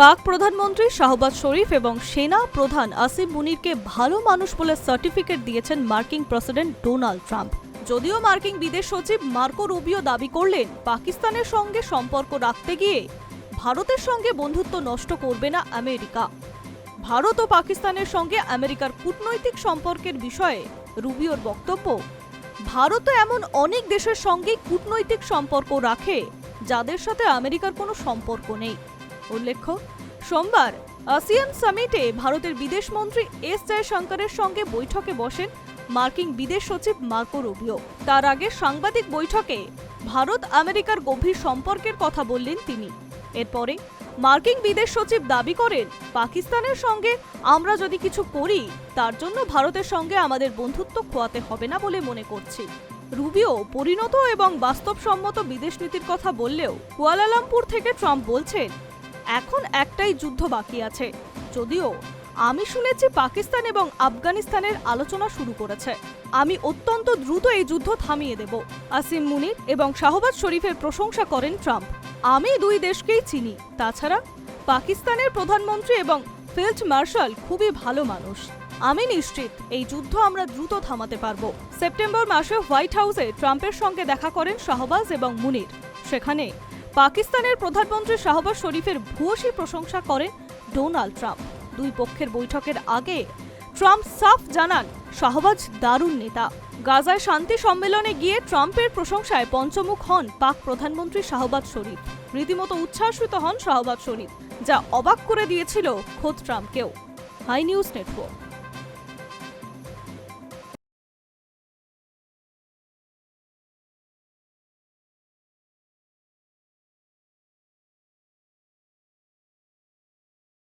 পাক প্রধানমন্ত্রী শাহবাজ শরীফ এবং সেনা প্রধান আসিম মুনিরকে ভালো মানুষ বলে সার্টিফিকেট দিয়েছেন মার্কিন প্রেসিডেন্ট ডোনাল্ড ট্রাম্প। যদিও মার্কিন বিদেশ সচিব মার্কো রুবিও দাবি করলেন, পাকিস্তানের সঙ্গে সম্পর্ক রাখতে গিয়ে ভারতের সঙ্গে বন্ধুত্ব নষ্ট করবে না আমেরিকা। ভারত ও পাকিস্তানের সঙ্গে আমেরিকার কূটনৈতিক সম্পর্কের বিষয়ে রুবিওর বক্তব্য ভারতও এমন অনেক দেশের সঙ্গেই কূটনৈতিক সম্পর্ক রাখে, যাদের সাথে আমেরিকার কোনো সম্পর্ক নেই। উল্লেখ্য, সোমবার আসিয়ান সামিটে ভারতের বিদেশমন্ত্রী এস জয়শঙ্করের সঙ্গে বৈঠকে বসেন মার্কিন বিদেশ সচিব মার্কো রুবিও। তার আগে সাংবাদিক বৈঠকে ভারত আমেরিকার গভীর সম্পর্কের কথা বললেন তিনি। এরপরে মার্কিন বিদেশ সচিব দাবি করেন, পাকিস্তানের সঙ্গে আমরা যদি কিছু করি, তার জন্য ভারতের সঙ্গে আমাদের বন্ধুত্ব খোয়াতে হবে না বলে মনে করছি। রুবিও পরিণত এবং বাস্তবসম্মত বিদেশ নীতির কথা বললেও কুয়ালালামপুর থেকে ট্রাম্প বলছেন এখন একটাই যুদ্ধ বাকি আছে। যদিও আমি শুনেছি পাকিস্তান এবং আফগানিস্তানের আলোচনা শুরু করেছে। আমি অত্যন্ত দ্রুত এই যুদ্ধ থামিয়ে দেব, আসিম মুনির এবং শাহবাজ শরীফের প্রশংসা করেন ট্রাম্প। আমি দুই দেশকেই চিনি, তাছাড়া পাকিস্তানের প্রধানমন্ত্রী এবং ফিল্ড মার্শাল খুবই ভালো মানুষ। আমি নিশ্চিত এই যুদ্ধ আমরা দ্রুত থামাতে পারব। সেপ্টেম্বর মাসে হোয়াইট হাউসে ট্রাম্পের সঙ্গে দেখা করেন শাহবাজ এবং মুনির। সেখানে পাকিস্তানের প্রধানমন্ত্রী শাহবাজ শরীফের ভূয়সী প্রশংসা করেন ডোনাল্ড ট্রাম্প। দুই পক্ষের বৈঠকের আগে ট্রাম্প সাফ জানান শাহবাজ দারুণ নেতা। গাজায় শান্তি সম্মেলনে গিয়ে ট্রাম্পের প্রশংসায় পঞ্চমুখ হন পাক প্রধানমন্ত্রী শাহবাজ শরীফ। রীতিমতো উচ্ছ্বাসিত হন শাহবাজ শরীফ, যা অবাক করে দিয়েছিল খোদ ট্রাম্পকেও। High news network.